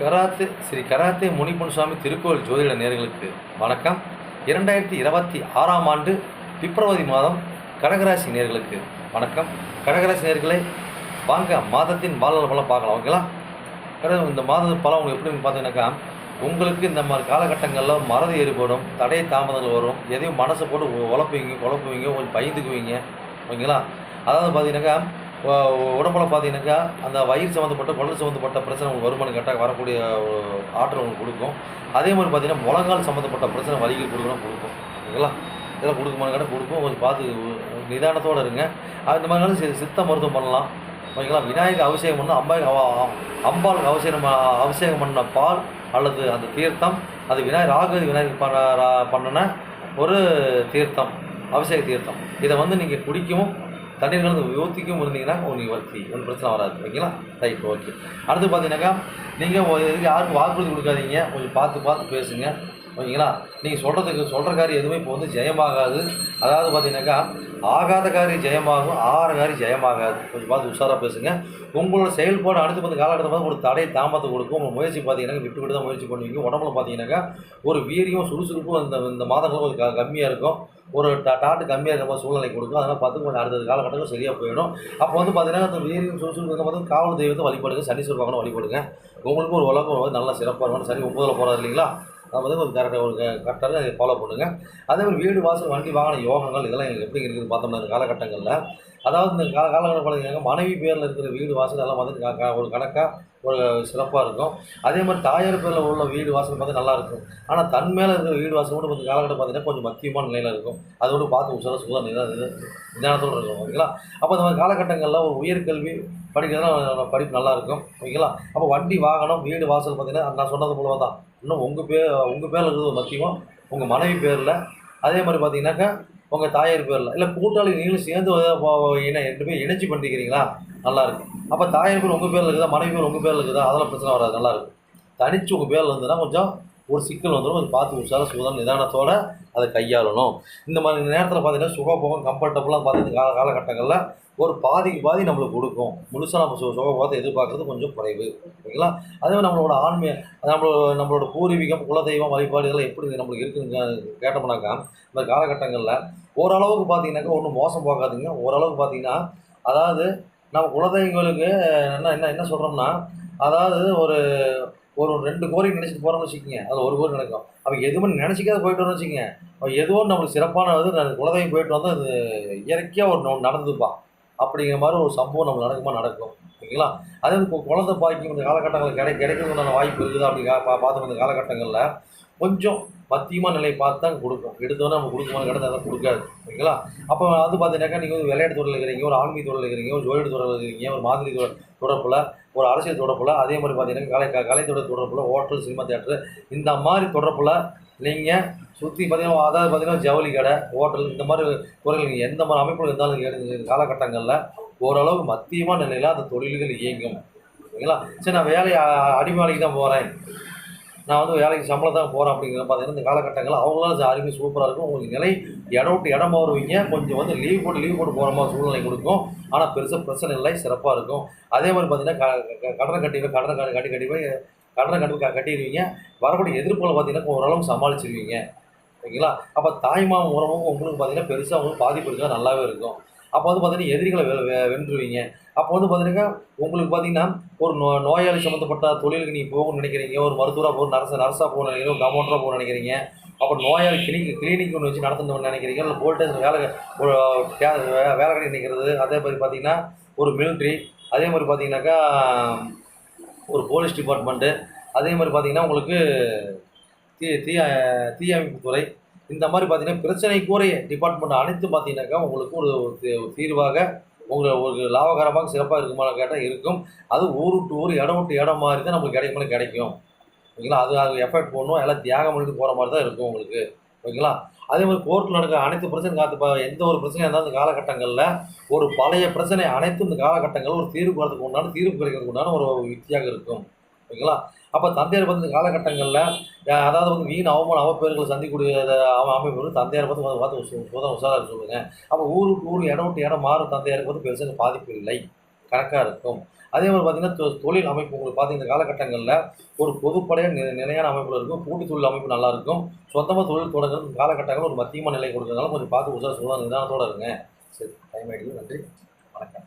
Karate Sri karate Munippan Swami திருக்கோவில் ஜோதிட நேர்களுக்கு வணக்கம். இரண்டாயிரத்தி இருபத்தி ஆறாம் ஆண்டு பிப்ரவரி மாதம் கடகராசி நேர்களுக்கு வணக்கம். கடகராசி நேர்களை வாங்க மாதத்தின் பாலன பலம் பார்க்கலாம் ஓகேங்களா? கடல் இந்த மாத பலம் உங்களுக்கு எப்படின்னு பார்த்தீங்கன்னாக்கா உங்களுக்கு இந்த மாதிரி காலகட்டங்களில் மறதி ஏற்படும் தடை தாமதங்கள் வரும் எதையும் மனசை போட்டு உழப்புவீங்க குழப்புவீங்க கொஞ்சம் பயந்துக்குவீங்க ஓகேங்களா? அதாவது பார்த்தீங்கன்னாக்கா உடம்புல பார்த்தீங்கன்னாக்கா அந்த வயிறு சம்மந்தப்பட்ட குடல் சம்மந்தப்பட்ட பிரச்சனை உங்களுக்கு வருமானம் கேட்டால் வரக்கூடிய ஒரு ஆற்றல் உங்களுக்கு கொடுக்கும். அதே மாதிரி பார்த்தீங்கன்னா முழங்கால் சம்மந்தப்பட்ட பிரச்சனை வலிகள் கொடுக்கணும் கொடுக்கும். ஓகேங்களா? இதெல்லாம் கொடுக்குமான்னு கேட்டால் கொடுக்கும். கொஞ்சம் பார்த்து நிதானத்தோடு இருங்க. அந்த மாதிரி சி- சித்த மருத்துவம் பண்ணலாம். ஓகேங்களா? விநாயகர் அபிஷேகம் பண்ணால் அம்பாய் அம்பாளுக்கு அபிஷேகம் அபிஷேகம் பண்ண பால் அல்லது அந்த தீர்த்தம். அது விநாயகர் ராகு விநாயகர் பண்ண பண்ணின ஒரு தீர்த்தம் அபிஷேக தீர்த்தம். இதை வந்து நீங்கள் குடிக்கவும் தண்ணீர் கலந்து யோசிக்கும் இருந்தீங்கன்னா உங்களுக்கு வர்த்தி ஒன்றும் பிரச்சனை வராது. ஓகேங்களா ரைட் ஓகே அடுத்து பார்த்தீங்கன்னாக்கா நீங்கள் யாருக்கும் வாக்குறுதி கொடுக்காதீங்க. கொஞ்சம் பார்த்து பார்த்து பேசுங்க. ஓகேங்களா? நீங்கள் சொல்கிறதுக்கு சொல்கிற காரியம் எதுவுமே இப்போ வந்து ஜெயமாகாது. அதாவது பார்த்தீங்கன்னாக்கா ஆகாத காரியம் ஜெயமாகும் ஆகாத காரியம் ஜெயமாகாது. கொஞ்சம் பார்த்து உஷாராக பேசுங்க. உங்களோட செயல்பாடு அடுத்து வந்து காலகட்டத்தில் பார்த்து ஒரு தடை தாமத்தை கொடுக்கும். உங்கள் முயற்சி பார்த்தீங்கன்னா விட்டு விட்டு தான் முயற்சி பண்ணுவீங்க. உடம்புல பார்த்தீங்கன்னாக்கா ஒரு வீரியம் சுறுசுறுப்பும் இந்த இந்த மாதங்களும் கொஞ்சம் க- கம்மியாக இருக்கும். ஒரு டா டாட்டு கம்மியாக இருக்க மாதிரி சூழ்நிலை கொடுக்கும். அதனால் பார்த்து கொஞ்சம் அடுத்த காலகட்டங்கள் சரியாக போயிடும். அப்போ வந்து பார்த்தீங்கன்னா அந்த வீரியம் சுறுசுறுப்பு இருக்க போது காவல் தெய்வத்தை வழிபடுங்க. சனீஸ்வர பகவான வழிபடுங்க. உங்களுக்கு ஒரு உலகம் வந்து நல்லா சிறப்பாக இருக்கும் சரி ஒம்பதில் போகிறது இல்லைங்களா? அது வந்து ஒரு கரெக்டாக ஒரு கரெக்டாக ஃபாலோ பண்ணுங்கள் அதே மாதிரி வீடு வாசல் வண்டி வாகன யோகங்கள் இதெல்லாம் எங்களுக்கு எப்படி இருக்குது பார்த்தோம்னா இந்த காலகட்டங்களில். அதாவது இந்த கால காலகட்டம் பார்த்தீங்கன்னா மனைவி பேரில் இருக்கிற வீடு வாசல் எல்லாம் வந்து க- ஒரு கணக்காக ஒரு சிறப்பாக இருக்கும். அதே மாதிரி தாயார் பேரில் உள்ள வீடு வாசல் பார்த்தீங்கன்னா நல்லா இருக்கும். ஆனால் தன் மேலே இருக்கிற வீடு வாசல் கூட கொஞ்சம் காலகட்டம் பார்த்தீங்கன்னா கொஞ்சம் மத்தியமான நிலையில் இருக்கும். அதோட பார்த்து உசார சுதா நிதா நிதானத்தோடு இருக்கும் ஓகேங்களா அப்போ இந்த மாதிரி காலகட்டங்களில் ஒரு உயர்கல்வி படிக்கிறதுனா படிப்பு நல்லாயிருக்கும் ஓகேங்களா அப்போ வண்டி வாகனம் வீடு வாசல் பார்த்தீங்கன்னா நான் சொன்னது போல தான். இன்னும் உங்கள் பேர் உங்கள் பேரில் இருக்கிறது மத்தியமாக உங்கள் மனைவி பேரில். அதே மாதிரி பார்த்தீங்கன்னாக்கா உங்கள் தாயார் பேரில். இல்லை கூட்டாளி நீங்களும் சேர்ந்து வ- இணை ரெண்டு பேர் இணைச்சி பண்ணிக்கிறீங்களா? நல்லாயிருக்கும் அப்போ தாயார் பேர் உங்கள் பேரில் இருக்குதா? மனைவி பேர் உங்கள் பேரில் இருக்குதா? அதெல்லாம் பிரச்சனை வராது. நல்லாயிருக்கும் தனிச்சு உங்கள் பேரில் இருந்ததுன்னா கொஞ்சம் ஒரு சிக்கல் வந்துடும் அது பார்த்து உஷார சுதம் நிதானத்தோட அதை கையாளணும். இந்த மாதிரி நேரத்தில் பார்த்தீங்கன்னா சுகபோகம் கம்ஃபர்டபுளாக பார்த்தீங்கன்னா கால காலகட்டங்களில் ஒரு பாதிக்கு பாதி நம்மளுக்கு கொடுக்கும். முழுசாக நம்ம சு சுகபோகத்தை எதிர்பார்க்கறது கொஞ்சம் குறைவு. ஓகேங்களா? அதே நம்மளோட ஆன்மீக நம்மளோட நம்மளோட பூர்வீகம் குலதெய்வம் வழிபாடு இதெல்லாம் எப்படி நம்மளுக்கு இருக்குன்னு கேட்டோம்னாக்கா இந்த காலகட்டங்களில் ஓரளவுக்கு பார்த்தீங்கன்னாக்கா ஒன்றும் மோசம் பார்க்காதீங்க ஓரளவுக்கு பார்த்தீங்கன்னா அதாவது நம்ம குலதெய்வங்களுக்கு என்ன என்ன என்ன சொல்கிறோம்னா அதாவது ஒரு ஒரு ரெண்டு கோரி நினச்சிட்டு போகிறோம்னு வச்சுக்கோங்க. அதில் ஒரு கோரி நடக்கும். அப்போ எதுவுமே நினச்சிக்காத போயிட்டு வச்சுக்கோங்க. அவன் ஏதோ நம்மளுக்கு சிறப்பான இது நான் குலதெய்வம் போயிட்டு வந்தால் அது இயற்கையாக ஒரு ஒன்று அப்படிங்கிற மாதிரி ஒரு சம்பவம் நம்ம நடக்குமா நடக்கும். ஓகேங்களா அதே இப்போ குழந்தை பாக்கியம் இந்த காலகட்டங்களில் கிடை கிடைக்கிறதுக்கான வாய்ப்பு இருக்குது அப்படி கா- பா பார்த்து இந்த காலகட்டங்களில் கொஞ்சம் மத்தியமான நிலையை பார்த்து தான் கொடுக்கும். எடுத்தோன்னே நம்ம கொடுக்குமா கிடந்து அதெல்லாம் கொடுக்காது. ஓகேங்களா அப்போ வந்து பார்த்தீங்கன்னாக்கா நீங்கள் வந்து விளையாட்டு துறையில் இருக்கிறீங்க ஒரு ஆன்மீக துறையில் இருக்கிறீங்க ஒரு ஜோதிட துறையில் இருக்கிறீங்க ஒரு மாதிரி துறை தொடர்பில் ஒரு அரசியல் தொடர்பில் அதே மாதிரி பார்த்தீங்கன்னா கலை கலைத்துறை தொடர்பில் ஹோட்டல் சினிமா தேட்டர் இந்த மாதிரி தொடர்பில் நீங்கள் சுற்றி பார்த்தீங்கன்னா அதாவது பார்த்தீங்கன்னா ஜவுளி கடை ஹோட்டல் இந்த மாதிரி துறையில் நீங்கள் எந்த மாதிரி அமைப்புகள் இருந்தாலும் காலகட்டங்களில் ஓரளவுக்கு மத்தியமான நிலையில் அந்த தொழில்கள் இயங்கும். ஓகேங்களா சரி நான் வேலை அடிமாலைக்கு தான் போகிறேன் நான் வந்து வேலைக்கு சம்பளம் தான் போகிறேன் அப்படிங்கிற பார்த்தீங்கன்னா இந்த காலகட்டங்களில் அவங்களால அருமை சூப்பராக இருக்கும். உங்களுக்கு நிலை இடம் விட்டு இடம் வருவீங்க கொஞ்சம் வந்து லீவ் போட்டு லீவ் போட்டு போகிற மாதிரி சூழ்நிலை கொடுக்கும். ஆனால் பெருசாக பிரச்சனை இல்லை சிறப்பாக இருக்கும். அதே மாதிரி பார்த்தீங்கன்னா க- கடனை கட்டி கடனை கட்டி கட்டி கட்டி போய் கடனை கட்டி க- கட்டிடுவீங்க. வரக்கூடிய எதிர்ப்புகளை பார்த்தீங்கன்னா ஓரளவுக்கு சமாளிச்சிருவீங்க. ஓகேங்களா? அப்போ தாய்மாமன் உறவுக்கும் உங்களுக்கு பார்த்தீங்கன்னா பெருசாக உங்களுக்கு பாதிப்பு இருக்கா நல்லாவே இருக்கும். அப்போ வந்து பார்த்தீங்கன்னா எதிரிகளை வென்றுவீங்க. அப்போ வந்து பார்த்தீங்கன்னா உங்களுக்கு பார்த்தீங்கன்னா ஒரு நோ நோயாளி சம்மந்தப்பட்ட தொழிலுக்கு நீங்கள் போகணும்னு நினைக்கிறீங்க. ஒரு மருத்துவராக போகணும் நர்ஸ் நர்ஸாக போகணும் நினைக்கிறீங்க ஒரு கமௌண்டராக போகணும்னு நினைக்கிறீங்க. அப்புறம் நோயாளி கிளினிக் கிளினிக் ஒன்று வச்சு நடத்தணும்னு நினைக்கிறீங்க. இல்லை போல்டேஜ் வேலை ஒரு வேலை கடை நிற்கிறது அதே மாதிரி பார்த்தீங்கன்னா ஒரு மிலிட்ரி அதே மாதிரி பார்த்தீங்கன்னாக்கா ஒரு போலீஸ் டிபார்ட்மெண்ட்டு அதே மாதிரி பார்த்தீங்கன்னா உங்களுக்கு தீ தீ தீயமைப்பு துறை இந்த மாதிரி பார்த்தீங்கன்னா பிரச்சனைக்குரிய டிபார்ட்மெண்ட் அனைத்து பார்த்தீங்கன்னாக்கா உங்களுக்கு ஒரு தீ- தீர்வாக உங்களை ஒரு லாபகரமாக சிறப்பாக இருக்குமான்னு கேட்டால் இருக்கும். அது ஊர் விட்டு ஊர் இடம் விட்டு இடம் மாதிரி தான் நம்மளுக்கு கிடைக்கும் கிடைக்கும். ஓகேங்களா? அது அது எஃபர்ட் போடணும். எல்லாம் தியாகம் பண்ணிட்டு போகிற மாதிரி தான் இருக்கும் உங்களுக்கு. ஓகேங்களா? அதே மாதிரி கோர்ட்டில் நடக்கிற அனைத்து பிரச்சனை காத்து எந்த ஒரு பிரச்சனையாக இருந்தாலும் இந்த காலகட்டங்களில் ஒரு பழைய பிரச்சனை அனைத்தும் இந்த காலகட்டங்களில் ஒரு தீர்வு வரதுக்கு உண்டான தீர்வு கிடைக்கிறதுக்கு உண்டான ஒரு யுக்தியாக இருக்கும். ஓகேங்களா? அப்போ தந்தையார் பார்த்து இந்த காலகட்டங்களில் அதாவது வந்து வீண் அவமான அவப்பேர்களை சந்திக்கூடிய அமைப்பு வந்து தந்தையார் பார்த்து பார்த்து பார்த்து உசு- உசா- சொல்லுங்க. அப்போ ஊருக்கு ஊர் இடம் விட்டு இடம் மாறும் தந்தையாருக்கு வந்து பெருசாக பாதிப்பு இல்லை. கணக்காக இருக்கும். அதே மாதிரி பார்த்தீங்கன்னா தொ- தொழில் அமைப்பு உங்களுக்கு பார்த்தீங்கன்னா இந்த காலகட்டங்களில் ஒரு பொதுப்படையாக நி நிலையான அமைப்பில் இருக்கும். கூட்டு தொழில் அமைப்பு நல்லா இருக்கும். சொந்தமாக தொழில் தொடங்குறது காலகட்டங்களில் ஒரு மத்தியமான நிலை கொடுக்கறதுனால கொஞ்சம் பார்த்து உசார் சுதா நிதானத்தோடு இருங்க. சரி டைம் ஆகிடுது நன்றி. வணக்கம்.